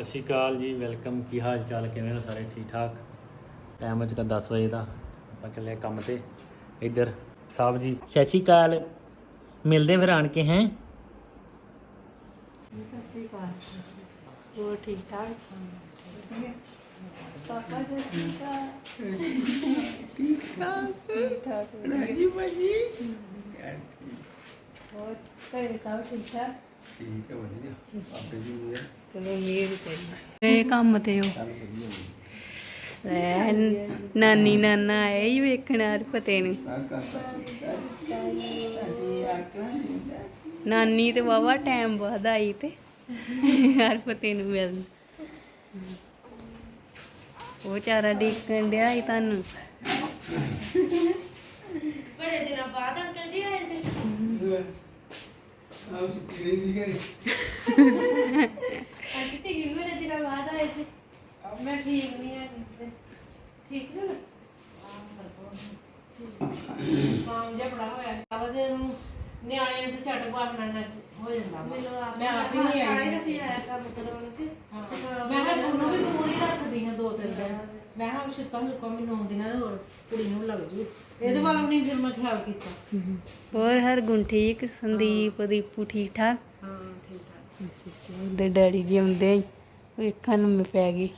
ਸਤਿ ਸ਼੍ਰੀ ਅਕਾਲ ਜੀ ਵੈਲਕਮ। ਕੀ ਹਾਲ ਚਾਲ? ਕਿਵੇਂ ਹੋ ਸਾਰੇ? ਠੀਕ ਠਾਕ? ਟਾਈਮ ਅੱਜ ਕੱਲ੍ਹ 10 ਵਜੇ ਦਾ। ਆਪਾਂ ਚੱਲੇ ਕੰਮ ਤੇ। ਇੱਧਰ ਸਾਹਿਬ ਜੀ। ਸਤਿ ਸ਼੍ਰੀ ਅਕਾਲ। ਮਿਲਦੇ ਫਿਰ ਆਣ ਕੇ ਹੈ? ਸਤਿ ਸ਼੍ਰੀ ਅਕਾਲ ਹੋਰ ਠੀਕ ਠਾਕ? ਪਾਪਾ ਜੀ ਠੀਕ ਠਾਕ? ਠੀਕ ਠਾਕ? ਠੀਕ ਠਾਕ। ਰਾਜੀ ਭਾਜੀ? ਹੋਰ ਘਰੇ ਸਭ ਠੀਕ ਠਾਕ? ਠੀਕ ਹੈ ਵਧੀਆ। ਆਪੇ ਜੀ ਵਧੀਆ? ਚਲੋ ਇਹ ਕੰਮ ਤੇ ਹੋ ਲੈ ਨਾਨੀ ਨਾਨਾ ਆਏ ਹੀ ਵੇਖਣ ਆ ਫਤੇ ਨੂੰ। ਨਾਨੀ ਤੇ ਵਾਵਾ ਟਾਈਮ ਬਾਅਦ ਆਈ ਤੇ। ਹਰ ਫਤੇ ਨੂੰ ਮਿਲਣ। ਉਹ ਚਾਰਾ ਦੇਖਣ ਡਿਆ ਸੀ ਤੁਹਾਨੂੰ। ਬੜੇ ਦਿਨਾਂ ਬਾਅਦ ਅੰਕਲ ਜੀ ਆਏ ਜੀ। ਰਹੀ ਦੀ ਕਰੇ ਤੇ ਵੀ ਬੜੇ ਦਿਨਾਂ ਬਾਅਦ ਆਏ ਸੀ ਮੈਂ ਠੀਕ ਨਹੀਂ ਆ ਠੀਕ ਜੀ ਕੰਮ ਜਿਹਾ ਬੜਾ ਹੋਇਆ ਆਵਾਦੇ ਨੂੰ ਨਿਆਣਿਆਂ ਤੇ ਛੱਟ ਬਾਹਰ ਨਾ ਹੋ ਜਾਂਦਾ ਵਾ। ਮੈਨੂੰ ਆਪ ਮੈਂ ਆਪ ਹੀ ਨਹੀਂ ਆਈ। ਆਇਆ ਕੰਮ ਕਰਾਉਣ ਕੇ ਹਾਂ। ਮੈਂ ਕਿਹਾ ਗੁਰੂ ਵੀ ਦੂਰ ਹੀ ਰੱਖਦੀ ਹਾਂ ਦੋ ਤਿੰਨ ਦਿਨ। ਮੈਂ ਕਿਹਾ ਸ਼ਿੱਕਾ ਸ਼ੁੱਕਾ ਮੈਨੂੰ ਆਉਂਦੀਆਂ ਨੇ ਹੋਰ ਕੁੜੀ ਨੂੰ ਲੱਗ ਜੂ। ਇਹਦੇ ਵੱਲ ਵੀ ਨਹੀਂ ਫਿਰ ਮੈਂ ਖਿਆਲ ਕੀਤਾ। ਹੋਰ ਹਰ ਗੁਣ ਠੀਕ? ਸੰਦੀਪ ਦੀਪੂ ਹਾਂ ਠੀਕ ਠਾਕ? ਉਹਦੇ ਡੈਡੀ ਜੀ ਆਉਂਦੇ ਹੀ ਵੇਖਣ ਨੂੰ ਮੈਂ ਪੈ ਗਈ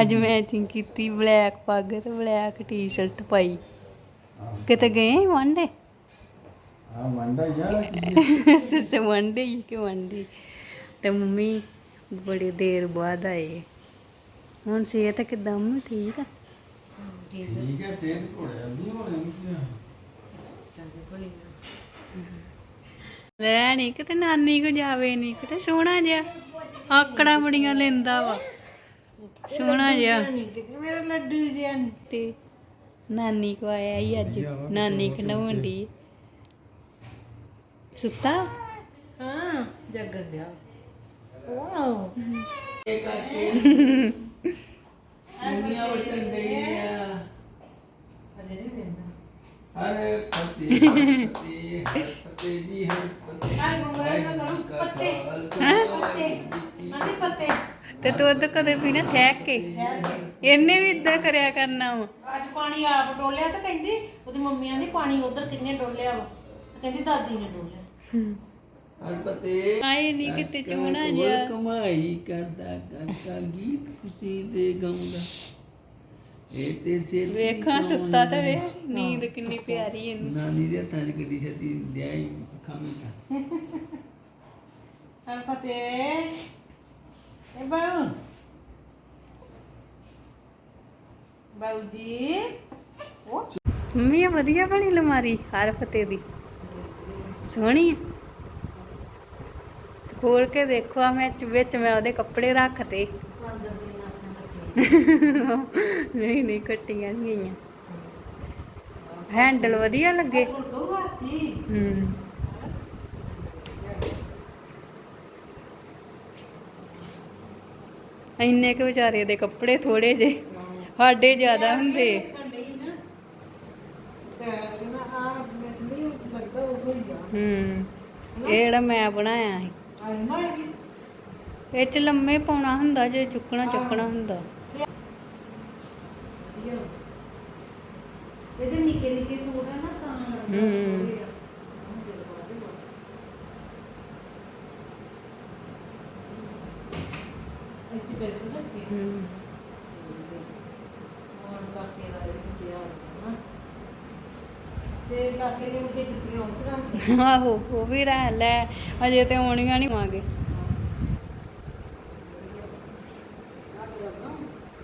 ਅੱਜ ਮੈਚਿੰਗ ਕੀਤੀ ਬਲੈਕ ਪੱਗ ਤੇ ਬਲੈਕ ਟੀ-ਸ਼ਰਟ ਪਾਈ। ਕਿਤੇ ਗਏ ਵਾਂਡੇ? ਆ ਮੰਡਾ ਯਾਰ ਸੱਸੇ ਵਾਂਡੇ ਹੀ ਕਿ ਵਾਂਡੇ? ਤੇ ਮੰਮੀ ਬੜੀ ਦੇਰ ਬਾਅਦ ਆਏ। ਹੁਣ ਸਿਹਤ ਕਿਦਾਂ ਮੰਮੀ ਠੀਕ ਆ? ਠੀਕ ਹੈ ਸਿਹਤ ਘੋੜੇ ਆਂਦੀ ਹੋ ਰਹੀ ਲੈ ਨਹੀਂ ਕਿਤੇ ਨਾਨੀ ਕੋ ਜਾਵੇ ਨਹੀਂ ਕਿਤੇ ਸੋਹਣਾ ਜਿਹਾ। ਆਕੜਾ ਬੜੀਆਂ ਲੈਂਦਾ ਵਾ। ਸੋਹਣਾ ਜਿਹਾ। ਕਿਤੇ ਮੇਰਾ ਲੱਡੂ ਜਿਹਾ। ਤੇ ਨਾਨੀ ਕੋ ਆਇਆ ਹੀ ਅੱਜ। ਨਾਨੀ ਕਢਾਉਣ ਦੀ ਸੁੱਤਾ? ਹਾਂ ਜੱਗਰ ਗਿਆ ਵਾਓ ਦੁਨੀਆ ਵਟਣ ਗਈ ਆ। ਅਜੇ ਨਹੀਂ ਪਤੀ ਹਰ ਪਤੀ ਹਰ ਪਤੀ ਜੀ ਹਰ ਤੇ ਦੁੱਧ ਕਦੇ ਪੀਣਾ ਥੈਕ ਕੇ? ਇਹਨੇ ਵੀ ਇਦਾਂ ਕਰਿਆ ਕਰਨਾ ਵਾ। ਅੱਜ ਪਾਣੀ ਆਪ ਡੋਲਿਆ ਤੇ ਕਹਿੰਦੀ ਉਹਦੀ ਮੰਮੀ ਆਂਦੀ ਪਾਣੀ ਉਧਰ ਕਿੰਨੇ ਡੋਲਿਆ ਵਾ। ਕਹਿੰਦੀ ਦਾਦੀ ਨੇ ਡੋਲਿਆ। ਹਰ ਪਤੀ। ਆਏ ਨਹੀਂ ਕਿਤੇ ਚੋਣਾ ਜਿਹਾ। ਕਮਾਈ ਕਰਦਾ ਕਰਦਾ ਗੀਤ ਖੁਸ਼ੀ ਦੇ ਗਾਉਂਦਾ। ਇਹ ਤੇ ਸਿਰ ਵੇਖਾਂ ਸੁੱਤਾ ਤੇ ਵੇ ਨੀਂਦ ਕਿੰਨੀ ਪਿਆਰੀ ਇਹਨੂੰ। ਨਾਨੀ ਦੇ ਹੱਥਾਂ 'ਚ ਗੱਡੀ ਛਤੀ ਲਿਆਈ ਬਾਉ ਬਾਉ ਜੀ ਉਹ ਮੰਮੀ ਇਹ ਵਧੀਆ ਬਣੀ ਲਮਾਰੀ ਹਰ ਫਤੇ ਦੀ। ਸੋਹਣੀ ਹੈ ਖੋਲ ਕੇ ਦੇਖੋ ਆ ਮੈਂ ਵਿੱਚ ਮੈਂ ਉਹਦੇ ਕੱਪੜੇ ਰੱਖਤੇ। ਨਹੀਂ ਨਹੀਂ ਕੱਟੀਆਂ ਨਹੀਂ ਗਈਆਂ। ਹੈਂਡਲ ਵਧੀਆ ਲੱਗੇ। ਹੂੰ। ਇੰਨੇ ਕੁ ਵਿਚਾਰੇ ਦੇ ਕੱਪੜੇ ਥੋੜੇ ਜੇ ਸਾਡੇ ਜ਼ਿਆਦਾ ਹੁੰਦੇ। ਹੀ ਇਹ ਜਿਹੜਾ ਮੈਂ ਬਣਾਇਆ ਸੀ। ਇਹ ਚ ਲੰਮੇ ਪਾਉਣਾ ਹੁੰਦਾ ਜੇ ਚੁੱਕਣਾ ਚੱਕਣਾ ਹੁੰਦਾ। ਇਹਦੇ ਨਿੱਕੇ ਨਿੱਕੇ ਸੂਟ ਆ ਨਾ ਤਾਂ ਹੂੰ। ਥੋੜ੍ਹੇ ਆ। ਇੱਥੇ ਬੈਠੋ ਨਾ ਕਿ ਹੂੰ ਸਮਾਨ ਕਾਕੇ ਦਾ ਵਿੱਚ ਆ ਤੇ ਕਾਕੇ ਨੇ ਉੱਤੇ ਜੁੱਤੀਆਂ ਉਤਰਾਂ ਆਹੋ, ਉਹ ਵੀ ਰਹਿ ਲੈ, ਅਜੇ ਤੇ ਆਉਣੀਆਂ ਨਹੀਂ ਮਾਂਗੇ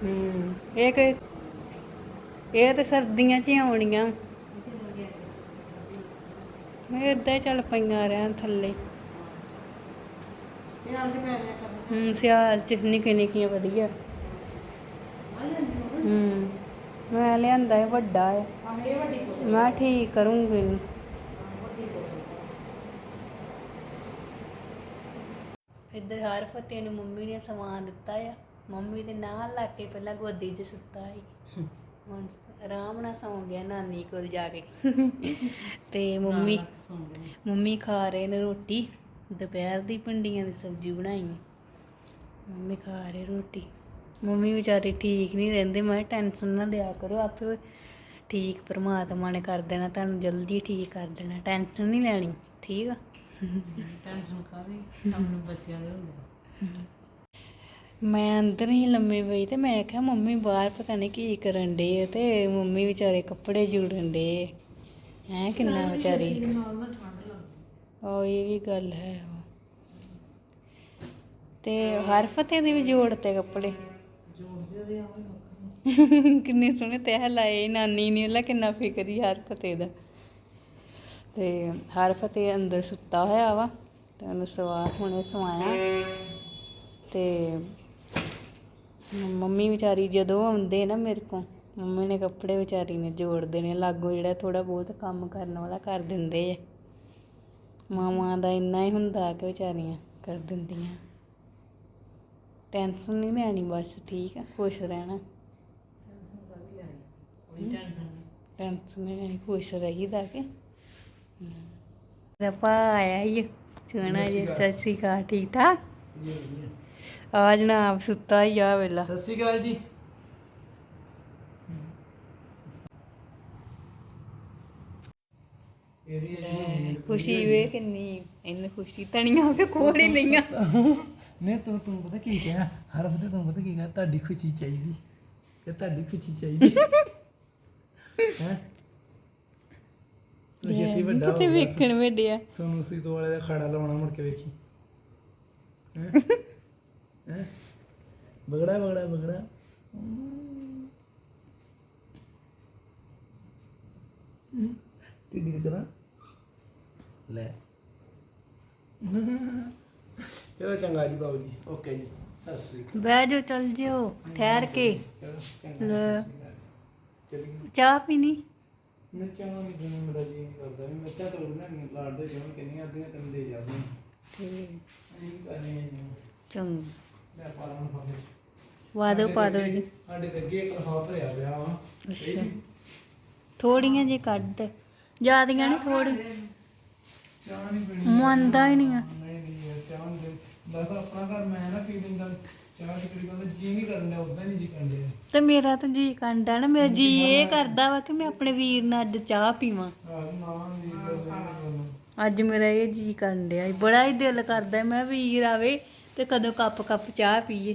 ਹੂੰ ਇਹ ਕਿ ਇਹ ਤੇ ਸਰਦੀਆਂ 'ਚ ਹੀ ਆਉਣੀਆਂ। ਇਹ ਏਦਾਂ ਹੀ ਚੱਲ ਪਈਆਂ ਰਹਿਣ ਥੱਲੇ। ਸਿਆਲ ਦੇ ਮੈਂ ਲਿਆ ਕਰਨਾ ਹੂੰ ਸਿਆਲ 'ਚ ਨਿੱਕੀਆਂ ਨਿੱਕੀਆਂ ਵਧੀਆ। ਹੂੰ ਮੈਂ ਲਿਆਂਦਾ ਹੈ ਵੱਡਾ ਹੈ ਆ ਇਹ ਵੱਡੀ ਕੋਲ ਮੈਂ ਠੀਕ ਕਰੂੰਗੀ ਇਹਨੂੰ। ਇੱਧਰ ਹਰ ਫਤੇ ਨੂੰ ਮੰਮੀ ਨੇ ਸਮਾਨ ਦਿੱਤਾ ਆ। ਮੰਮੀ ਦੇ ਨਾਲ ਲਾ ਕੇ ਪਹਿਲਾਂ ਗੋਦੀ 'ਚ ਸੁੱਤਾ ਸੀ। ਹੁਣ ਆਰਾਮ ਨਾਲ ਸੌਂ ਗਿਆ ਨਾਨੀ ਕੋਲ ਜਾ ਕੇ। ਤੇ ਮੰਮੀ ਮੰਮੀ ਖਾ ਰਹੇ ਨੇ ਰੋਟੀ। ਦੁਪਹਿਰ ਦੀ ਭਿੰਡੀਆਂ ਦੀ ਸਬਜ਼ੀ ਬਣਾਈ ਮੰਮੀ ਖਾ ਰਹੇ ਰੋਟੀ। ਮੰਮੀ ਵਿਚਾਰੀ ਠੀਕ ਨਹੀਂ ਰਹਿੰਦੇ। ਮੈਂ ਟੈਨਸ਼ਨ ਨਾ ਲਿਆ ਕਰੋ ਆਪੇ ਠੀਕ ਪਰਮਾਤਮਾ ਨੇ ਕਰ ਦੇਣਾ ਤੁਹਾਨੂੰ ਜਲਦੀ ਠੀਕ ਕਰ ਦੇਣਾ। ਟੈਨਸ਼ਨ ਨਹੀਂ ਲੈਣੀ ਠੀਕ ਆ? ਟੈਨਸ਼ਨ ਕਾਹਦੀ? ਆਪਣੇ ਬੱਚਿਆਂ ਦੇ ਹੁੰਦੇ ਮੈਂ ਅੰਦਰ ਹੀ ਲੰਮੇ ਪਈ ਤੇ ਮੈਂ ਕਿਹਾ ਮੰਮੀ ਬਾਹਰ ਪਤਾ ਨਹੀਂ ਕੀ ਕਰਨ ਡੇ ਤੇ ਮੰਮੀ ਵਿਚਾਰੇ ਕੱਪੜੇ ਜੁੜਨ ਡੇ ਹੈ ਕਿੰਨਾ ਵਿਚਾਰੀ? ਨਾਰਮਲ ਇਹ ਵੀ ਗੱਲ ਹੈ। ਤੇ ਹਰ ਫਤਿਹ ਦੇ ਵੀ ਜੋੜ ਤੇ ਕੱਪੜੇ। ਕਿੰਨੇ ਸੋਹਣੇ ਤਹਿ ਲਾਏ, ਨਾਨੀ ਨੇ ਉਹਲਾ ਕਿੰਨਾ ਫਿਕਰੀ ਹਰ ਫਤਿਹ ਦਾ। ਤੇ ਹਰ ਫਤਿਹ ਅੰਦਰ ਸੁੱਤਾ ਹੋਇਆ ਵਾ, ਤੇ ਉਹਨੂੰ ਸਵਾ, ਹੁਣੇ ਸਵਾਇਆ। ਤੇ ਮੰਮੀ ਵਿਚਾਰੀ ਜਦੋਂ ਆਉਂਦੇ ਨਾ ਮੇਰੇ ਕੋਲ, ਮੰਮੀ ਨੇ ਕੱਪੜੇ ਵਿਚਾਰੀ ਨੇ ਜੋੜਦੇ ਨੇ, ਲਾਗੋ ਜਿਹੜਾ ਥੋੜਾ ਬਹੁਤ ਕੰਮ ਕਰਨ ਵਾਲਾ ਕਰ ਦਿੰਦੇ ਆ। ਮਾਵਾਂ ਦਾ ਇੰਨਾ ਹੀ ਹੁੰਦਾ ਕਿ ਵਿਚਾਰੀਆਂ ਕਰ ਦਿੰਦੀਆਂ। ਟੈਨਸ਼ਨ ਨਹੀਂ ਲੈਣੀ ਬਸ ਠੀਕ ਆ ਖੁਸ਼ ਰਹਿਣਾ। ਕੋਈ ਟੈਨਸ਼ਨ ਨਹੀਂ। ਟੈਨਸ਼ਨ ਨਹੀਂ ਲੈਣੀ ਖੁਸ਼ ਰਹੀਦਾ ਕਿ। ਰਪਾ ਆਇਆ ਹੀ ਸੋਹਣਾ ਜੀ ਸਤਿ ਸ਼੍ਰੀ ਅਕਾਲ ਠੀਕ ਠਾਕ? ਆ ਜਨਾਬ ਸੁੱਤਾ ਹੀ ਆ ਵੇਲਾ। ਸਤਿ ਸ਼੍ਰੀ ਅਕਾਲ ਜੀ। ਖੁਸ਼ੀ ਵੇ ਕਿੰਨੀ ਇੰਨੀ ਖੁਸ਼ੀ ਤਣੀਆਂ ਕੇ ਕੋਲ ਹੀ ਲਈਆਂ। ਨੇ ਤੂੰ ਤੂੰ ਪਤਾ ਕੀ ਕਿਹਾ? ਹਰ ਵਕਤ ਤੂੰ ਪਤਾ ਕੀ ਕਿਹਾ? ਤੁਹਾਡੀ ਖੁਸ਼ੀ ਚਾਹੀਦੀ। ਕਿ ਤੁਹਾਡੀ ਖੁਸ਼ੀ ਚਾਹੀਦੀ। ਹੈ? ਤੂੰ ਛੇਤੀ ਵੱਡਾ ਕਿਤੇ ਵੇਖਣ ਸੋਨੂ ਸੀ ਤੋਂ ਵਾਲੇ ਦਾ ਖੜਾ ਲਾਉਣਾ ਮੁੜ ਕੇ ਵੇਖੀ। ਹੈ? ਹੈ? ਬਗੜਾ ਬਗੜਾ ਬਗੜਾ। ਟਿੱਡੀ ਕਰਾਂ ਲੈ। ਚਲੋ ਚੰਗਾ ਜੀ ਬਾਬੂ ਜੀ। ਓਕੇ ਜੀ ਸਤਿ ਸ੍ਰੀ ਅਕਾਲ। ਬਹਿ ਜਾਓ ਚਲ ਜਿਓ ਠਹਿਰ ਕੇ। ਚਲੋ ਚੰਗਾ ਚਾਹ ਪੀਣੀ? ਮੈਂ ਚਾਹਾਂ ਵੀ ਜਿਵੇਂ ਮੇਰਾ ਜੀ ਕਰਦਾ। ਵੀ ਮੈਂ ਚਾਹ ਤੋੜਨਾ ਨਹੀਂ ਲਾੜਦੇ ਜਿਵੇਂ ਕਿੰਨੀਆਂ ਅੱਧੀਆਂ ਤੈਨੂੰ ਦੇ ਜਾਂਦੇ ਠੀਕ। ਨਹੀਂ ਕਰਨੇ ਨਹੀਂ ਚੰਗਾ। ਮੈਂ ਪਾਲਾਂ ਨੂੰ ਫਾਦੇ ਵਾਦੋ ਪਾ ਦਿਓ ਜੀ। ਸਾਡੇ ਤੇ ਅੱਗੇ ਇੱਕ ਲਫਾਫਾ ਹੋਇਆ ਪਿਆ ਵਾ। ਅੱਛਾ। ਥੋੜੀਆਂ ਜੀ। ਕੱਢ ਜਿਆਦੀਆਂ ਨਹੀਂ ਥੋੜੀ ਚਾਹ ਨਹੀਂ ਪੀਣੀ ਮੰਨਦਾ ਹੀ ਨਹੀਂ ਆ ਨਹੀਂ ਨਹੀਂ ਯਾਰ, ਚਾਹ ਨਹੀਂ ਪੀਣੀ। ਬਸ ਆਪਣਾ ਘਰ ਮੈਂ ਨਾ ਫੀਲਿੰਗ ਦਾ ਚਾਹ ਦੀ ਕੁੜੀ ਕਹਿੰਦਾ ਜੀ ਨਹੀਂ ਕਰਨ ਡਿਆ ਉਦਾਂ ਨਹੀਂ ਜੀ ਕਰਨ ਡਿਆ। ਤੇ ਮੇਰਾ ਤਾਂ ਜੀ ਕਰਦਾ ਨਾ ਮੇਰਾ ਜੀ ਇਹ ਕਰਦਾ ਵਾ ਕਿ ਮੈਂ ਆਪਣੇ ਵੀਰ ਨਾਲ ਅੱਜ ਚਾਹ ਪੀਵਾਂ। ਆਹ ਨਾ ਜੀ ਅੱਜ ਮੇਰਾ ਇਹ ਜੀ ਕਰਨ ਡਿਆ ਈ। ਬੜਾ ਹੀ ਦਿਲ ਕਰਦਾ ਮੈਂ ਵੀਰ ਆਵੇ ਤੇ ਕਦੋਂ ਕੱਪ ਕੱਪ ਚਾਹ ਪੀਏ।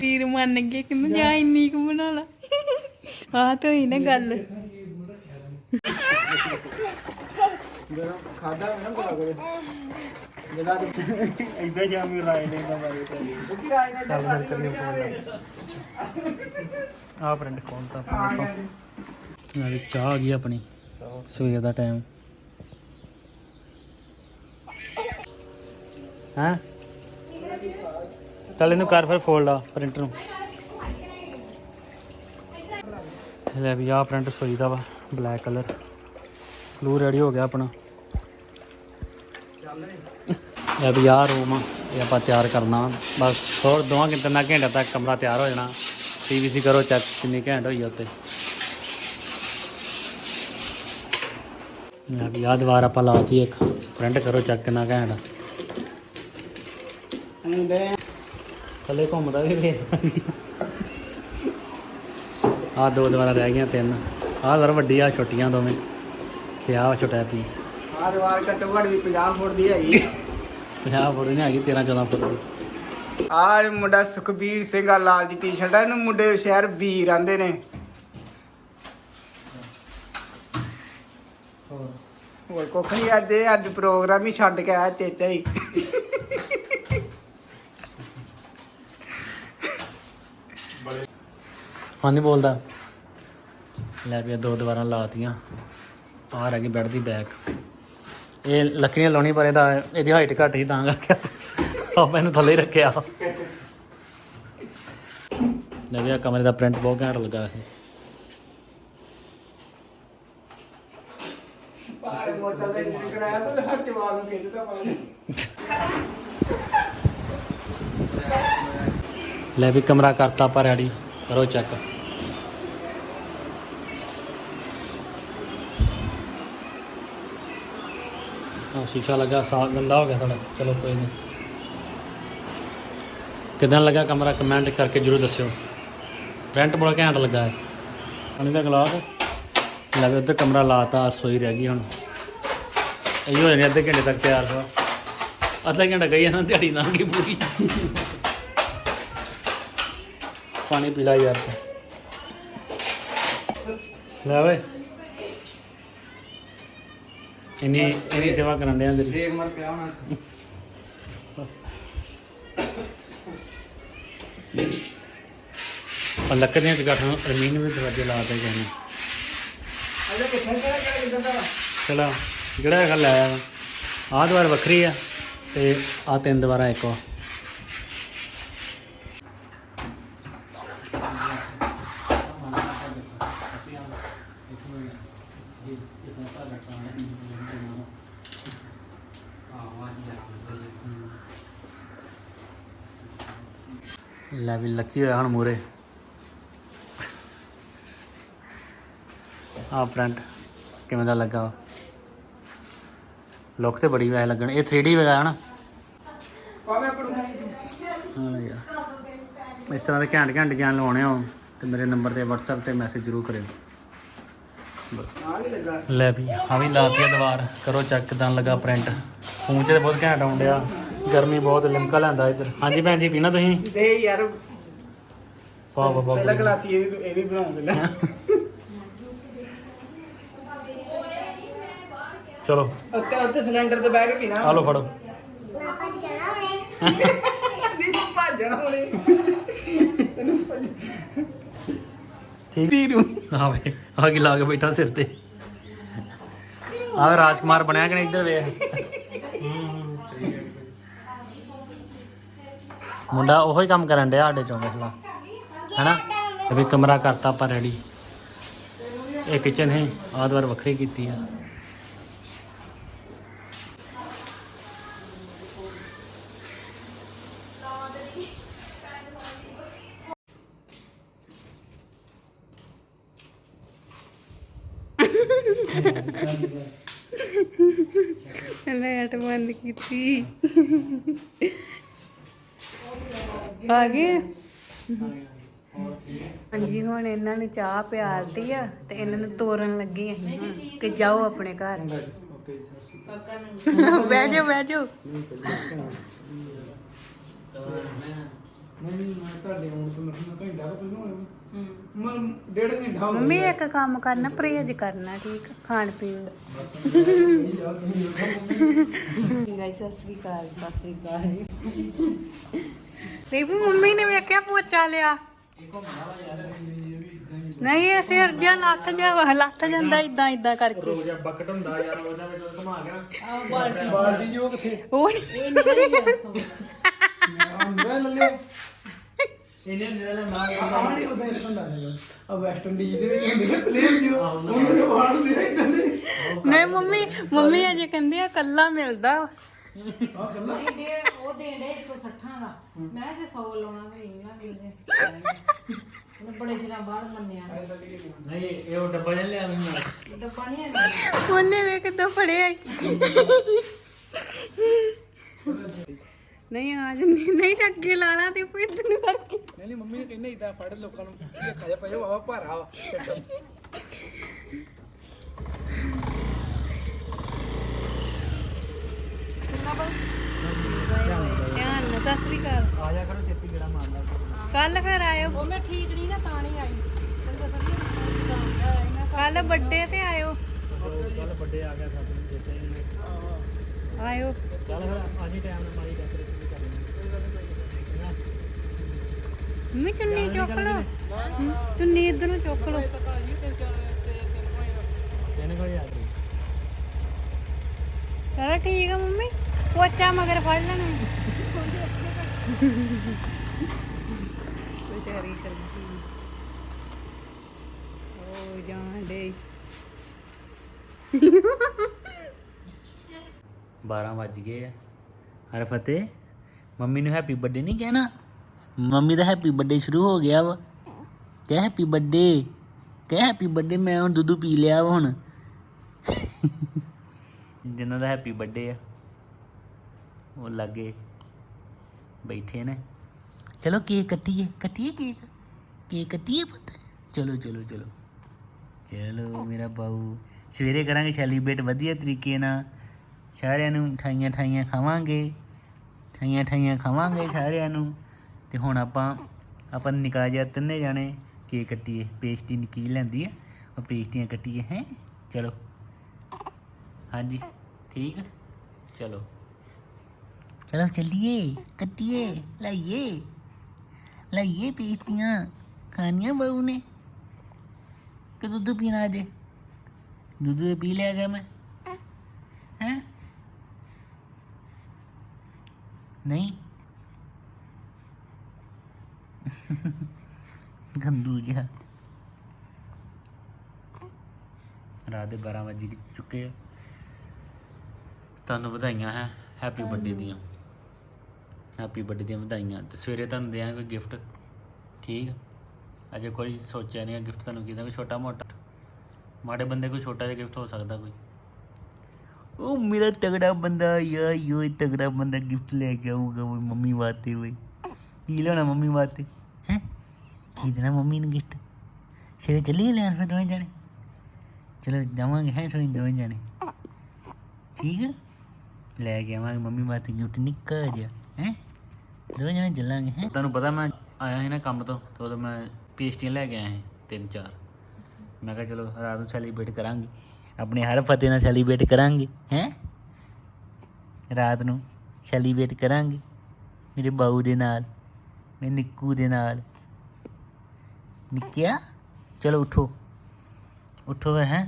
ਵੀਰ ਮੰਨ ਗਏ ਕਿ ਮੈਂ ਜਾ ਇੰਨੀ ਕੁ ਬਣਾ ਲਾ। ਆਹ ਤਾਂ ਹੋਈ ਨਾ ਗੱਲ। ਖਾਦਾ ਮੈਂ ਨਾ ਬੜਾ ਕਰੇ ਜਗਾ ਦੇ ਇਦਾਂ ਜਾ ਮੇਰਾ ਰਾਇ ਨੇ ਤਾਂ ਮਾਰੇ ਚੱਲ ਫਿਰ ਕਰੀਏ ਆ ਪ੍ਰਿੰਟ ਖੋਲਤਾ ਆਪਾਂ ਨਾਲੇ ਚਾਹ ਆ ਗਈ ਆਪਣੀ। ਸਵੇਰ ਦਾ ਟਾਈਮ ਹਾਂ? ਚੱਲ ਇਹਨੂੰ ਕਰ ਫਿਰ ਫੋਲਡ ਆ ਪ੍ਰਿੰਟ ਨੂੰ। ਲੈ ਵੀ ਆ ਪ੍ਰਿੰਟ ਸੋਈ ਦਾ ਵਾ ਬਲੈਕ ਕਲਰ ਬਲੂ ਰੈਡੀ ਹੋ ਗਿਆ ਆਪਣਾ। ਇਹ ਵੀ ਆਹ ਰੂਮ ਇਹ ਆਪਾਂ ਤਿਆਰ ਕਰਨਾ। ਬਸ ਹੋਰ ਦੋਵਾਂ ਘੰਟੇ ਨਾਲ ਘੰਟੇ ਤੱਕ ਕਮਰਾ ਤਿਆਰ ਹੋ ਜਾਣਾ। ਪੀਵੀਸੀ ਕਰੋ ਚੈੱਕ ਕਿੰਨੀ ਘੈਂਟ ਹੋਈ ਉੱਤੇ। ਇਹ ਵੀ ਆਹ ਦੀਵਾਰ ਆਪਾਂ ਲਾਤੀ ਇੱਕ। ਪ੍ਰਿੰਟ ਕਰੋ ਚੈੱਕ ਕਿੰਨਾ ਘੈਂਟ ਥੱਲੇ ਘੁੰਮਦਾ ਵੀ ਫੇਰ ਆ ਦੋ ਦੀਵਾਰਾਂ ਰਹਿ ਗਈਆਂ ਤਿੰਨ। ਆਹ ਦੀਵਾਰ ਵੱਡੀ ਆ ਛੋਟੀਆਂ ਦੋਵੇਂ। ਤੇ ਆਹ ਛੋਟਾ ਪੀਸ ਆਹ ਦੀਵਾਰ ਘੱਟੋ ਘੱਟ ਵੀ 50 ਫੁੱਟ ਦੀ ਹੈਗੀ। 50 ਫੁੱਟ ਨਹੀਂ ਹੈਗੀ 13 14 ਫੁੱਟ ਦੀ। ਆਹ ਮੁੰਡਾ ਸੁਖਬੀਰ ਸਿੰਘ ਆ ਲਾਲ ਦੀ ਟੀ-ਸ਼ਰਟ ਆ ਇਹਨੂੰ ਮੁੰਡੇ ਸ਼ਹਿਰ ਵੀਰ ਆਂਦੇ ਨੇ। ਹੋਰ ਕੁੱਖ ਨਹੀਂ ਅੱਜ ਇਹ ਅੱਜ ਪ੍ਰੋਗਰਾਮ ਹੀ ਛੱਡ ਕੇ ਆਇਆ ਚੇਚਾ ਹੀ ਹਾਂ ਨਹੀਂ ਬੋਲਦਾ। ਲੈ ਵੀ ਇਹ ਦੋ ਦੀਵਾਰਾਂ ਲਾਤੀਆਂ। ਆਹ ਰਹਿ ਗਈ ਬੈੱਡ ਦੀ ਬੈਕ ਇਹ ਲੱਕੜੀਆਂ ਲਾਉਣੀ ਪਰ ਇਹਦਾ ਇਹਦੀ ਹਾਈਟ ਘੱਟ ਹੀ ਤਾਂ ਕਰਕੇ ਆਪਾਂ ਇਹਨੂੰ ਥੱਲੇ ਹੀ ਰੱਖਿਆ। ਲੈ ਵੀ ਕਮਰੇ ਦਾ ਪ੍ਰਿੰਟ ਬਹੁਤ ਘੈਂਟ ਲੱਗਾ ਇਹ। ਪਾੜ ਮੋਟਰ ਦਾ ਇੰਜਨ ਕਰਾਇਆ ਤਾਂ ਹਰ ਚਵਾਲ ਨੂੰ ਖਿੱਚਦਾ ਪਾਣੀ। ਲੈ ਵੀ ਕਮਰਾ ਕਰਤਾ ਆਪਾਂ ਰੈਡੀ ਕਰੋ ਚੈੱਕ ਹਾਂ, ਸ਼ੀਸ਼ਾ ਲੱਗਾ ਸਾਫ਼ ਗੰਦਾ ਹੋ ਗਿਆ ਸਾਡਾ। ਚਲੋ ਕੋਈ ਨਹੀਂ। ਕਿਦਾਂ ਲੱਗਾ ਕਮਰਾ? ਕਮੈਂਟ ਕਰਕੇ ਜਰੂਰ ਦੱਸਿਓ। ਰੈਂਟ ਬੜਾ ਘੈਂਟ ਲੱਗਾ ਹੈ। ਪਾਣੀ ਦਾ ਗਲਾਸ? ਲੈ ਵੀ ਉੱਧਰ ਕਮਰਾ ਲਾਤਾ, ਰਸੋਈ ਰਹਿ ਗਈ ਹੁਣ। ਇਹ ਹੋ ਜਾਣੀ ਅੱਧੇ ਘੰਟੇ ਤੱਕ ਤਿਆਰ ਹੋ ਅੱਧਾ ਘੰਟਾ ਗਈ ਇਹਨਾਂ ਦਿਹਾੜੀ ਲੰਘ ਗਈ ਪੂਰੀ। ਪਾਣੀ ਪੀ ਲਾ ਯਾਰ। ਲੈ ਓਏ। ਇਨੀ ਇਨੀ ਸੇਵਾ ਕਰਨ ਦੇ ਤੇਰੀ ਦੇਖ ਮਰ ਪਿਆ ਹੋਣਾ। ਔਰ ਲੱਕੜ ਦੀਆਂ ਚਗਾਠਾਂ ਰਮੀਨ ਵੀ ਦਰਵਾਜ਼ੇ ਲਾ ਦੇ ਗਏ ਨੇ। ਅਜੇ ਕਿੱਥੇ ਕਿਹੜਾ ਕਿਹੜਾ ਕਿੱਦਾਂ ਦਾ ਚਲੋ ਜਿਹੜਾ ਹੈਗਾ ਲੈ ਆਇਆ ਆਹ ਦੀਵਾਰ ਵੱਖਰੀ ਆ ਤੇ ਆਹ ਤਿੰਨ ਦੀਵਾਰਾਂ ਇੱਕ ਲੈ ਵੀ ਲੱਕੀ ਹੋਇਆ ਹੁਣ ਮੂਰੇ ਆ ਪ੍ਰਿੰਟ ਕਿਵੇਂ ਦਾ ਲੱਗਾ ਵਾ? ਲੁੱਕ ਤੇ ਬੜੀ ਵੈਸੇ ਲੱਗਣ ਇਹ 3D ਵਗਾ ਹੈ ਨਾ। ਪਾਵੇਂ ਪੜੂ ਹਾਂ ਯਾਰ ਇਸ ਤਰ੍ਹਾਂ ਦੇ ਘੈਂਟ ਘੈਂਟ ਡਿਜ਼ਾਈਨ ਲਵਾਉਣੇ ਹੋ ਤੇ ਮੇਰੇ ਨੰਬਰ ਤੇ WhatsApp ਤੇ ਮੈਸੇਜ ਜ਼ਰੂਰ ਕਰਿਓ। ਲੈ ਵੀ ਆ ਵੀ ਲਾਤੀ ਆ ਦੀਵਾਰ। ਕਰੋ ਚੈੱਕ ਕਿਦਾਂ ਲੱਗਾ ਪ੍ਰਿੰਟ ਫੋਨ 'ਚ ਤੇ ਬਹੁਤ ਘੈਂਟ ਆਉਣ ਡਿਆ। ਗਰਮੀ ਬਹੁਤ ਲਿਮਕਾ ਲੈਂਦਾ ਇੱਧਰ। ਹਾਂਜੀ ਭੈਣ ਜੀ ਪੀਣਾ ਤੁਸੀਂ? ਦੇ ਯਾਰ। ਪਾ ਪਾ ਪਾ ਪਹਿਲਾਂ ਗਲਾਸੀ ਇਹਦੀ ਇਹਦੀ ਬਣਾਉਂ ਪਹਿਲਾਂ ਚਲੋ। ਉੱਤੇ ਉੱਤੇ ਸਿਲੰਡਰ ਤੇ ਬਹਿ ਕੇ ਪੀਣਾ। ਆ ਲਓ ਫੜੋ। ਨਹੀਂ ਭੱਜਣਾ ਹੁਣੇ। ਠੀਕ। ਆ ਵੇ ਆ ਕੀ ਲਾ ਕੇ ਬੈਠਾ ਸਿਰ ਤੇ। ਆ ਰਾਜਕੁਮਾਰ ਬਣਿਆ ਕਿ ਨਹੀਂ ਇੱਧਰ ਵੇਖ। ਮੁੰਡਾ ਉਹੋ ਹੀ ਕੰਮ ਕਰਨ ਡਿਆ ਸਾਡੇ ਚੋਂ ਵੇਖ ਲਾ। ਹੈਨਾ? ਵੀ ਕਮਰਾ ਕਰਤਾ ਆਪਾਂ ਰੈਡੀ ਇਹ ਕਿਚਨ ਹੈ ਆਹ ਦੀਵਾਰ ਵੱਖਰੀ ਕੀਤੀ ਆ ਲਾਈਟ ਬੰਦ ਕੀਤੀ। ਆ ਗਏ? ਹਾਂਜੀ, ਹੁਣ ਇਹਨਾਂ ਨੂੰ ਚਾਹ ਪਿਆਲਤੀ ਆ ਤੇ ਇਹਨਾਂ ਨੂੰ ਤੋਰਨ ਲੱਗੀ ਅਸੀਂ ਹੁਣ ਕਿ ਜਾਓ ਆਪਣੇ ਘਰ। ਬਹਿ ਜਾਓ ਬਹਿ ਜਾਓ। ਨਹੀਂ ਮੈਂ ਤੁਹਾਡੇ ਆਉਣ ਤੋਂ ਮੈਨੂੰ ਘੰਟਾ ਕੁ ਪਹਿਲਾਂ ਹੋਇਆ। ਮਨ ਡੇਢ ਘੰਟਾ ਹੋ ਮੰਮੀ ਇੱਕ ਕੰਮ ਕਰਨਾ ਪਰਹੇਜ਼ ਕਰਨਾ ਠੀਕ? ਆ? ਖਾਣ ਪੀਣ। ਦਾ ਗਾਇਸ ਸਤਿ ਸ੍ਰੀ ਅਕਾਲ ਸਤਿ ਸ੍ਰੀ ਅਕਾਲ। ਜੀ ਮੰਮੀ ਨੇ ਵੇਖਿਆ ਪੋਚਾ ਲਿਆ? ਨਹੀਂ ਇਹ ਸਿਰ ਜਿਹਾ ਲੱਥ ਜਾ ਲੱਥ ਜਾਂਦਾ ਇਦਾਂ ਇਦਾਂ ਕਰਕੇ। ਰੋਜ਼ ਬਕਟ ਹੁੰਦਾ ਯਾਰ ਉਹਦਾ ਵਿੱਚ ਘੁਮਾ ਕੇ ਨਾ ਬਾਲਟੀ ਜੋ ਕਿੱਥੇ? ਉਹ ਨੀ- ਅੰਦਰ ਲੱਲੇ ਇਹਨੇ ਮੇਰੇ ਆੜੀ ਉਹਦਾ ਇੱਕ ਹੁੰਦਾ ਹੈ ਆ ਵੈਸਟ ਇੰਡੀਜ਼ ਦੇ ਵਿੱਚ ਹੁੰਦੇ ਨੇ ਪਲੇਅਰ ਜਿਓ ਉਹਨਾਂ ਦੇ ਵਾਲ ਹੁੰਦੇ ਨੇ ਇਦਾਂ ਦੇ ਨਹੀਂ ਮੰਮੀ ਮੰਮੀ ਅਜੇ ਕਹਿੰਦੀ ਆ ਕੱਲਾ ਮਿਲਦਾ। ਵਾ। ਨਹੀਂ ਦੇ ਉਹ ਦੇ ਦੇ 160 ਦਾ। ਮੈਂ ਕਿ 100 ਲਾਉਣਾ ਨਹੀਂ ਨਾ ਦੇ ਉਹਨੇ ਬੜੇ ਦਿਨਾਂ ਬਾਅਦ ਮੰਨਿਆ। ਨਹੀਂ ਇਹ ਉਹ ਡੱਬਾ ਜਿਹਾ ਲਿਆ ਨਾਲ ਡੱਬਾ ਨਹੀਂ ਹੈ ਉਹਨੇ ਵੇ ਕਿਦਾਂ ਫੜਿਆ। ਨਹੀਂ ਆ ਜੰਨੀ ਨਹੀਂ ਤਾਂ ਅੱਗੇ ਲਾ ਲਾ ਤੇ ਫਿਰ ਤੈਨੂੰ ਕਰਕੇ। ਨਹੀਂ ਨਹੀਂ ਮੰਮੀ ਨੇ ਕਹਿੰਦੇ ਇਦਾਂ ਫੜ ਲੋਕਾਂ ਨੂੰ ਦੇਖਾ ਜਾ ਪਿਆ ਬਾਬਾ ਭਾਰਾ ਵਾ ਧਿਆਨ ਨਾਲ ਸਤਿ ਸ੍ਰੀ ਅਕਾਲ। ਆ ਜਾ ਕਰੋ ਛੇਤੀ ਗੇੜਾ ਮਾਰ ਲਾ। ਕੱਲ ਫਿਰ ਆਇਓ। ਉਹ ਮੈਂ ਠੀਕ ਨਹੀਂ ਨਾ ਤਾਂ ਨਹੀਂ ਆਈ। ਤੈਨੂੰ ਕੱਲ ਵੱਡੇ ਤੇ ਆਇਓ। ਕੱਲ ਵੱਡੇ ਆ ਗਿਆ ਸਾਡੇ ਨੂੰ ਦਿੱਤੇ ਹੀ। ਨਹੀਂ। ਆਇਓ। ਚੱਲ ਫਿਰ ਅੱਜ ਹੀ ਟਾਈਮ ਨਾਲ ਮਾਰੀ ਡੈਕੋਰੇਸ਼ਨ ਕਰ ਲੈਂਦੇ ਮੰਮੀ ਚੁੰਨੀ ਚੁੱਕ ਲਓ। ਚੁੰਨੀ ਇੱਧਰ ਨੂੰ ਚੁੱਕ ਲਓ। ਚਲੋ ਠੀਕ ਆ ਮੰਮੀ? ਪੋਚਾ ਮਗਰ ਫੜ ਲੈਣਾ। ਵਿਚਾਰੀ ਕਰਦੀ। ਓ ਜਾਣ ਦੇ। 12 ਵੱਜ ਗਏ ਆ। ਹਰ ਫਤਿਹ ਮੰਮੀ ਨੂੰ ਹੈਪੀ ਬਰਥਡੇ ਨਹੀਂ ਕਹਿਣਾ? ਮੰਮੀ ਦਾ ਹੈਪੀ ਬਰਥਡੇ ਸ਼ੁਰੂ ਹੋ ਗਿਆ ਵਾ। ਕਹਿ ਹੈਪੀ ਬਰਥਡੇ ਕਹਿ ਹੈਪੀ ਬਰਥਡੇ ਮੈਂ ਹੁਣ ਦੁੱਧ ਪੀ ਲਿਆ ਵਾ ਹੁਣ। ਜਿਨ੍ਹਾਂ ਦਾ ਹੈਪੀ ਬਰਥਡੇ ਆ, ਉਹ ਲੱਗੇ ਬੈਠੇ ਨੇ। ਚਲੋ ਕੇਕ ਕੱਟੀਏ ਕੱਟੀਏ ਕੇਕ ਕੇਕ ਕੱਟੀਏ ਪੁੱਤ? ਚਲੋ ਚਲੋ ਚਲੋ। ਚਲੋ ਮੇਰਾ ਬਾਊ, ਸਵੇਰੇ ਕਰਾਂਗੇ ਸੈਲੀਬ੍ਰੇਟ ਵਧੀਆ ਤਰੀਕੇ ਨਾਲ। ਸਾਰਿਆਂ ਨੂੰ ਠਾਈਆਂ ਠਾਈਆਂ ਖਾਵਾਂਗੇ। ਠਾਈਆਂ ਠਾਈਆਂ ਖਾਵਾਂਗੇ ਸਾਰਿਆਂ ਨੂੰ। ਤੇ ਹੁਣ ਆਪਾਂ ਆਪਾਂ ਨਿਕਾ ਜਿਹਾ ਤਿੰਨੇ ਜਾਣੇ ਕੇਕ ਕੱਟੀਏ, ਪੇਸਟੀ ਨਿੱਕੀ ਜਿਹੀ ਲੈਂਦੀ ਆ, ਉਹ ਪੇਸਟੀਆਂ ਕੱਟੀਏ, ਹੈ? ਚਲੋ। ਹਾਂਜੀ, ਠੀਕ? ਚਲੋ। ਚਲੋ ਚੱਲੀਏ, ਕੱਟੀਏ, ਲਾਈਏ। ਲਾਈਏ ਪੇਸਟੀਆਂ, ਖਾਣੀਆਂ ਬਹੂ ਨੇ। ਕਿ ਦੁੱਧ ਪੀਣਾ ਜੇ ਦੁੱਧ ਪੀ ਲਿਆ ਗਿਆ ਮੈਂ। ਹੈ? ਨਹੀਂ। ਗੰਦੂ ਜਿਹਾ। ਰਾਤ ਦੇ 12 ਵਜੇ ਚੁੱਕੇ ਆ। ਤੁਹਾਨੂੰ ਵਧਾਈਆਂ ਹੈ। ਹੈਪੀ ਬਰਥਡੇ ਦੀਆਂ। ਹੈਪੀ ਬਰਥਡੇ ਦੀਆਂ ਵਧਾਈਆਂ। ਤੇ ਸਵੇਰੇ ਤੁਹਾਨੂੰ ਦਿਆਂਗੇ ਕੋਈ ਗਿਫਟ ਠੀਕ ਅਜੇ ਕੋਈ ਸੋਚਿਆ ਨਹੀਂ ਗਿਫਟ ਤੁਹਾਨੂੰ ਕਿਦਾਂ ਕੋਈ ਛੋਟਾ ਮੋਟਾ। ਮਾੜੇ ਬੰਦੇ ਕੋਈ ਛੋਟਾ ਜਿਹਾ ਗਿਫਟ ਹੋ ਸਕਦਾ ਕੋਈ। ਉਹ ਮੇਰਾ ਤਗੜਾ ਬੰਦਾ ਯਾ ਯੋ ਤਗੜਾ ਬੰਦਾ ਗਿਫਟ ਲੈ ਕੇ ਆਊਗਾ। ਉਹ ਮੰਮੀ ਓਏ। ਕੀ ਲੈਣਾ ਮੰਮੀ ਵਾਸਤੇ? ਹੈ ਕੀ ਦੇਣਾ ਮੰਮੀ ਨੂੰ ਗਿਫਟ ਸਵੇਰੇ ਚੱਲੀਏ ਲੈਣ ਫਿਰ ਦੋਵੇਂ ਜਾਣੇ? ਚਲੋ ਜਾਵਾਂਗੇ, ਹੈ ਥੋੜੀ ਦੋਵੇਂ ਜਾਣੇ। ਠੀਕ ਹੈ ਲੈ ਕੇ ਆਵਾਂਗੇ, ਮੰਮੀ ਵਾਸਤੇ ਗਿਫਟ ਨਿੱਕਾ ਜਿਹਾ, ਹੈ? ਦੋਵੇਂ ਜਣੇ ਚੱਲਾਂਗੇ, ਹੈ? ਤੁਹਾਨੂੰ ਪਤਾ ਮੈਂ ਆਇਆ ਸੀ ਨਾ ਕੰਮ ਤੋਂ, ਤੇ ਉਦੋਂ ਮੈਂ ਪੇਸਟੀਆਂ ਲੈ ਕੇ ਆਇਆ ਸੀ, ਤਿੰਨ ਚਾਰ। ਮੈਂ ਕਿਹਾ ਚਲੋ ਰਾਤ ਨੂੰ ਸੈਲੀਬ੍ਰੇਟ ਕਰਾਂਗੇ। ਆਪਣੇ ਹਰ ਫਤਿਹ ਨਾਲ ਸੈਲੀਬ੍ਰੇਟ ਕਰਾਂਗੇ, ਹੈ? ਰਾਤ ਨੂੰ ਸੈਲੀਬ੍ਰੇਟ ਕਰਾਂਗੇ, ਮੇਰੇ ਬਾਊ ਦੇ ਨਾਲ, ਮੇਰੇ ਨਿੱਕੂ ਦੇ ਨਾਲ। ਨਿੱਕਿਆ ਚਲੋ ਉਠੋ ਉਠੋ ਫਿਰ ਹੈ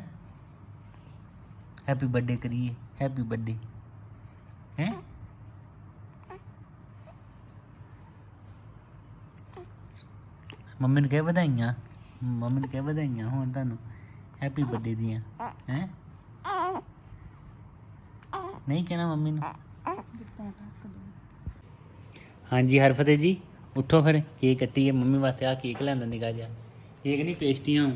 ਹੈਪੀ ਬਰਥਡੇ ਕਰੀਏ ਹੈਪੀ ਬਰਥਡੇ ਹੈ ਮੰਮੀ ਨੂੰ ਕਹਿ ਵਧਾਈਆਂ ਮੰਮੀ ਨੂੰ ਕਹਿ ਵਧਾਈਆਂ ਹੁਣ ਤੁਹਾਨੂੰ ਹੈਪੀ ਬਰਥਡੇ ਦੀਆਂ ਹੈ ਨਹੀਂ ਕਹਿਣਾ ਮੰਮੀ ਨੂੰ ਹਾਂਜੀ ਹਰਫਤੇ ਜੀ ਉੱਠੋ ਫਿਰ ਕੇਕ ਕੱਟੀਏ ਮੰਮੀ ਵਾਸਤੇ ਆ ਕੇਕ ਲੈਂਦਾ ਨਿਕਾ ਜਾ ਕੇਕ ਨਹੀਂ ਪੇਸਟੀਆਂ ਵਾਂ।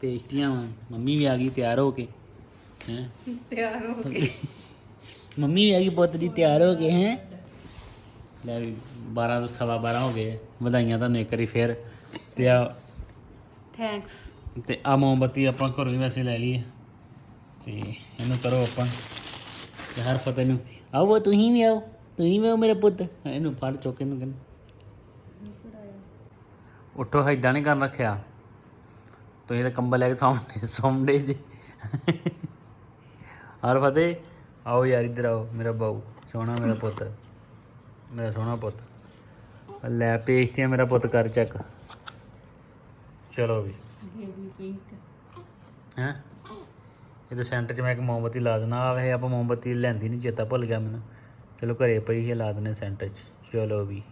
ਪੇਸਟੀਆਂ ਵਾਂ। ਮੰਮੀ ਵੀ ਆ ਗਈ ਤਿਆਰ ਹੋ ਕੇ ਹੈ। ਤਿਆਰ ਹੋ ਗਏ ਮੰਮੀ ਵੀ ਆ ਗਈ ਪੁੱਤ ਦੀ ਤਿਆਰ ਹੋ ਕੇ ਹੈ। ਲੈ ਵੀ 12 ਤੋਂ ਸਵਾ 12 ਹੋ ਗਏ ਵਧਾਈਆਂ ਤੁਹਾਨੂੰ ਇੱਕ ਵਾਰੀ ਫੇਰ। ਤੇ ਆ ਥੈਂਕਸ ਤੇ ਆ ਮੋਮਬੱਤੀ ਆਪਾਂ ਘਰੋਂ ਹੀ ਵੈਸੇ ਲੈ ਲਈ ਹੈ ਤੇ ਇਹਨੂੰ ਕਰੋ ਆਪਾਂ ਤੇ ਹਰ ਫਤਿਹ ਨੂੰ। ਆਓ ਤੁਸੀਂ ਵੀ ਆਓ ਤੁਸੀਂ ਵੀ ਆਓ ਮੇਰੇ ਪੁੱਤ। ਇਹਨੂੰ ਫੜ ਚੁੱਕ ਇਹਨੂੰ ਕਹਿੰਦੇ। ਉੱਠੋ, ਏਦਾਂ ਨਹੀਂ ਕਰਨ ਰੱਖਿਆ। ਤੁਸੀਂ ਤਾਂ ਕੰਬਲ ਲੈ ਕੇ ਸੌਂਦੇ ਸੌਂਦੇ ਜੀ। ਹਰ ਫਤਿਹ। ਆਓ ਯਾਰ, ਇੱਧਰ ਆਓ, ਮੇਰਾ ਬਾਊ, ਸੋਹਣਾ ਮੇਰਾ ਪੁੱਤ। ਮੇਰਾ ਸੋਹਣਾ ਪੁੱਤ। ਲੈ ਪੇਸਟੀਆਂ ਮੇਰਾ ਪੁੱਤ, ਕਰ ਚੱਕ। ਚਲੋ ਵੀ। ਬੇਬੀ ਇਹ ਤਾਂ ਸੈਂਟਰ 'ਚ ਮੈਂ ਇੱਕ ਮੋਮਬੱਤੀ ਲਾ ਦੇਣਾ ਆ ਵੇ ਆਪਾਂ ਮੋਮਬੱਤੀ ਲੈਂਦੀ ਨਹੀਂ ਚੇਤਾ ਭੁੱਲ ਗਿਆ ਮੈਨੂੰ। ਚਲੋ ਘਰੇ ਪਈ ਹੀ ਲਾ ਦਨੇ ਸੈਂਟਰ 'ਚ। ਚਲੋ ਵੀ।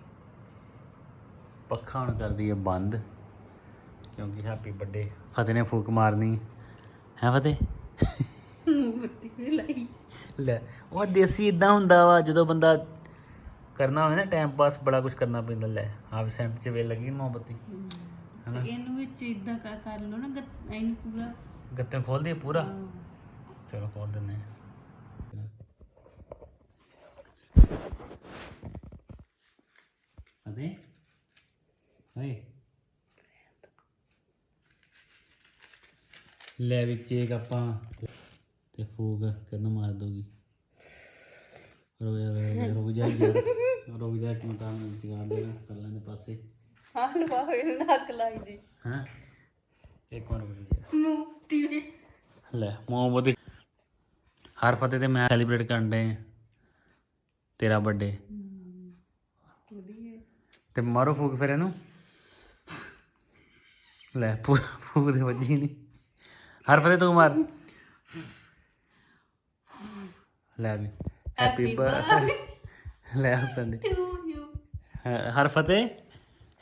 ਪੱਖਾ ਹੁਣ ਕਰ ਦਈਏ ਬੰਦ ਕਿਉਂਕਿ ਹੈਪੀ ਬਰਥਡੇ ਫਤਿਹ ਨੇ ਫੂਕ ਮਾਰਨੀ। ਹੈ ਫਤਿਹ? ਬੱਤੀ ਵੀ ਲਾਈ। ਲੈ ਉਹ ਦੇਸੀ ਇਦਾਂ ਹੁੰਦਾ ਵਾ ਜਦੋਂ ਬੰਦਾ ਕਰਨਾ ਹੋਵੇ ਨਾ ਟਾਈਮ ਪਾਸ ਬੜਾ ਕੁਝ ਕਰਨਾ ਪੈਂਦਾ ਲੈ ਆਪ ਸੈਂਟਰ 'ਚ ਵੇ ਲੱਗੀ ਮੋਮਬੱਤੀ। ਹਨਾ? ਤੇ ਇਹਨੂੰ ਵਿੱਚ ਇਦਾਂ ਕਰ ਕਰ ਲਓ ਨਾ ਗੱਤ- ਇਹਨੂੰ ਪੂਰਾ। ਗੱਤੇ ਖੋਲ ਦਈਏ ਪੂਰਾ? ਚਲੋ ਖੋਲ ਦਿੰਦੇ ਹਾਂ। ਅਦੇ ਲੈ ਵੀ ਕੇਕ ਆਪਾਂ। ਤੇ ਫੂਕ ਕਿਰਨ ਮਾਰ ਦੋਗੀ ਰੁਕ ਜਾ ਰੁਕ ਜਾ, ਰੁਕ ਜਾ ਯਾਰ। ਰੁਕ ਜਾ ਕਿਉਂ ਤਾਂ ਜਗਾ ਦੇ ਕਰ ਲੈਣੇ ਪਾਸੇ। ਆਹ ਲਵਾ ਇਹਨੂੰ ਨੱਕ ਲਾਈ ਦੇ। ਹਾਂ? ਇੱਕ ਮਿੰਟ ਰੁਕ ਜਾ। ਮੁਕਤੀ ਵੀ। ਲੈ ਮੋਮਬਤੀ। ਹਰ ਫਤਿਹ ਤੇ ਮੈਂ ਸੈਲੀਬ੍ਰੇਟ ਕਰਨ ਦੇ ਤੇਰਾ ਬਰਥਡੇ ਤੇ ਮਾਰੋ ਫੂਕ ਫਿਰ ਇਹਨੂੰ। ਲੈ ਫੂਕ ਦੇ ਵੱਜੀ ਨਹੀਂ ਹਰ ਫਤਿਹ ਤੂੰ ਮਾਰ। ਲੈ ਵੀ। ਹੈਪੀ ਬਰਥਡੇ ਲੈ ਹਸਨ ਦੇ to you Har Fateh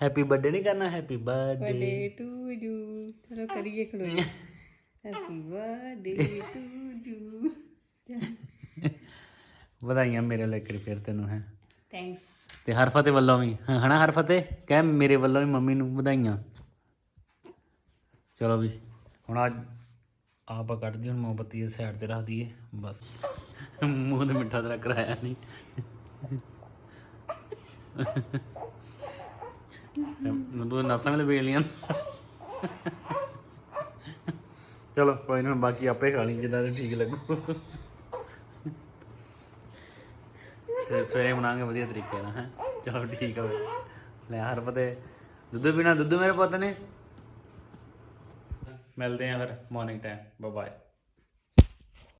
happy birthday ਨਹੀਂ ਕਰਨਾ ਹੈਪੀ ਬਰਥਡੇ ਟੂ ਯੂ ਚਲੋ ਕਰੀਏ ਖਲੋ ਹੈਪੀ ਬਰਥਡੇ ਟੂ ਯੂ ਵਧਾਈਆਂ ਮੇਰੇ ਲਈ ਕਰੀ ਫਿਰ ਤੈਨੂੰ ਹੈ। ਥੈਂਕਸ ਤੇ ਹਰ ਫਤਿਹ ਵੱਲੋਂ ਵੀ। ਹਨਾ ਹਰ ਫਤਿਹ ਕਹਿ ਮੇਰੇ ਵੱਲੋਂ ਵੀ ਮੰਮੀ ਨੂੰ ਵਧਾਈਆਂ। ਚਲੋ ਵੀ ਹੁਣ ਅੱਜ ਆਪਾਂ ਕੱਢ ਦਈਏ ਹੁਣ ਮੋਮਬੱਤੀ ਦੇ ਸਾਈਡ ਤੇ ਰੱਖ ਦਈਏ, ਬਸ। ਮੂੰਹ ਤੇ ਮਿੱਠਾ ਤੇਰਾ ਕਰਾਇਆ ਨਹੀਂ। ਤੇ ਤੂੰ ਨਸਾਂ ਵੀ ਲਵੇੜ ਲੀਆਂ ਚਲੋ, ਕੋਈ ਨਾ ਬਾਕੀ ਆਪੇ ਖਾ ਲਈ, ਜਿੱਦਾਂ ਤੇ ਠੀਕ ਲੱਗੂ। ਤੇ ਸਵੇਰੇ ਬਣਾਵਾਂਗੇ ਵਧੀਆ ਤਰੀਕੇ ਨਾਲ, ਹੈ। ਚਲੋ ਠੀਕ ਆ ਫਿਰ। ਲੈ ਹਰ ਪਤੇ ਦੁੱਧ ਪੀਣਾ, ਦੁੱਧ ਮੇਰੇ ਪੁੱਤ ਨੇ। ਮਿਲਦੇ ਆ ਫਿਰ ਮਾਰਨਿੰਗ ਟਾਈਮ ਬਾਏ ਬਾਏ